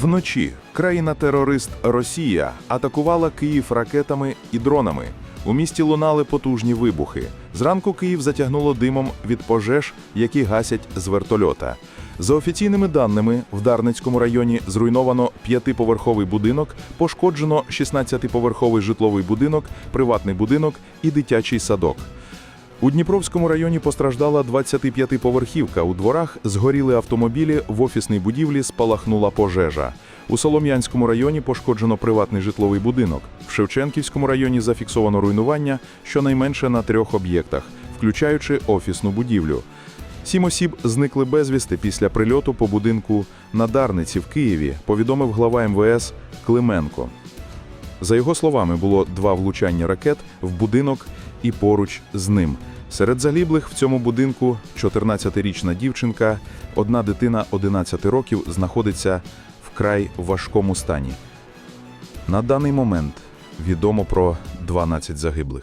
Вночі країна-терорист Росія атакувала Київ ракетами і дронами. У місті лунали потужні вибухи. Зранку Київ затягнуло димом від пожеж, які гасять з вертольота. За офіційними даними, в Дарницькому районі зруйновано п'ятиповерховий будинок, пошкоджено 16-поверховий житловий будинок, приватний будинок і дитячий садок. У Дніпровському районі постраждала 25-поверхівка. У дворах згоріли автомобілі, в офісній будівлі спалахнула пожежа. У Солом'янському районі пошкоджено приватний житловий будинок. В Шевченківському районі зафіксовано руйнування щонайменше на трьох об'єктах, включаючи офісну будівлю. Сім осіб зникли безвісти після прильоту по будинку на Дарниці в Києві, повідомив глава МВС Клименко. За його словами, було два влучання ракет в будинок і поруч з ним. Серед загиблих в цьому будинку 14-річна дівчинка, одна дитина 11 років знаходиться вкрай важкому стані. На даний момент відомо про 12 загиблих.